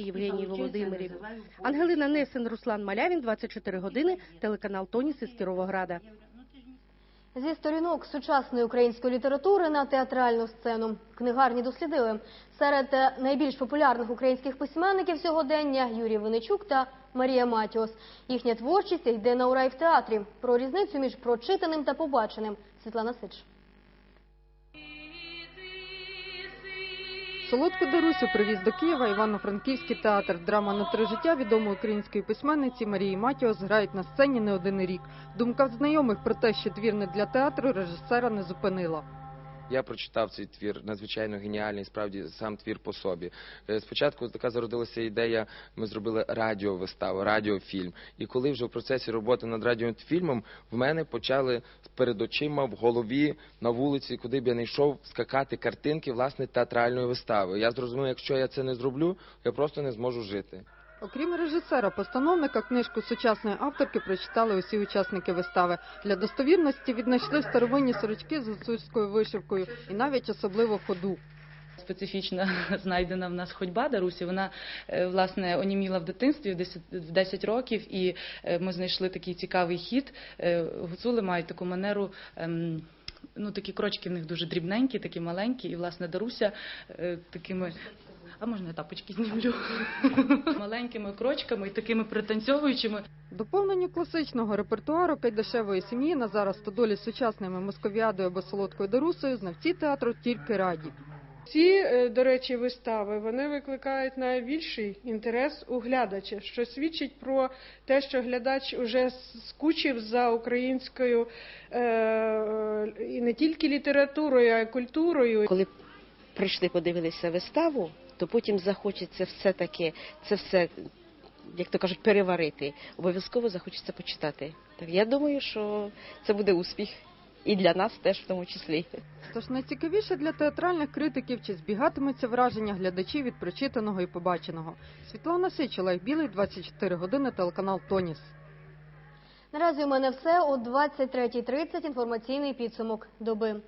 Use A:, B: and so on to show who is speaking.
A: актриси Євгенії Володимирівні. Ангелина Несен, Руслан Малявін, 24 години, телеканал Тоніс із Кіровограда.
B: Зі сторінок сучасної української літератури на театральну сцену книгарні дослідили серед е, найбільш популярних українських письменників сьогодення Юрій Виничук та Марія Матіос. Їхня творчість йде на ура й в театрі. Про різницю між прочитаним та побаченим Світлана Сич.
C: Солодку Дарусю привіз до Києва Івано-Франківський театр. Драма на три життя відомої української письменниці Марії Матіос грають на сцені не один рік. Думка в знайомих про те, що твір не для театру, режисера не зупинила.
D: Я прочитав цей твір, надзвичайно геніальний, справді сам твір по собі. Е, Спочатку така зародилася ідея, ми зробили радіовиставу, радіофільм. І коли вже в процесі роботи над радіофільмом в мене почали перед очима, в голові, на вулиці, куди б я не йшов, скакати картинки власне театральної вистави. Я зрозумів, якщо я це не зроблю, я просто не зможу жити.
C: Окрім режисера-постановника, книжку сучасної авторки прочитали усі учасники вистави. Для достовірності віднайшли старовинні сорочки з гуцульською вишивкою і навіть особливо ходу.
E: специфічно знайдена в нас ходьба Дарусі. Вона е, власне оніміла в дитинстві в 10, в 10 років, і е, ми знайшли такий цікавий хід. Е, Гуцули мають таку манеру. ем, Ну, такі крочки в них дуже дрібненькі, такі маленькі, і власне Даруся такими. А можна я тапочки знімлю? Маленькими крочками і такими пританцьовуючими.
C: Доповненню класичного репертуару кайдашевої сім'ї Назара Стодолі з сучасними московіадою або солодкою Дарусою знавці театру тільки раді.
F: Ці, е, до речі, вистави вони викликають найбільший інтерес у глядача, що свідчить про те, що глядач уже скучив за українською е, і не тільки літературою, а й культурою.
G: коли прийшли, подивилися виставу, то потім захочеться все таки це все, як то кажуть, переварити. Обов'язково захочеться почитати. Так я думаю, що це буде успіх. І для нас теж в тому числі.
C: Тож найцікавіше для театральних критиків, чи збігатиметься враження глядачів від прочитаного і побаченого. Світлана Сич, Олег Білий, 24 години, телеканал Тоніс.
B: Наразі у мене все о 23.30 інформаційний підсумок доби.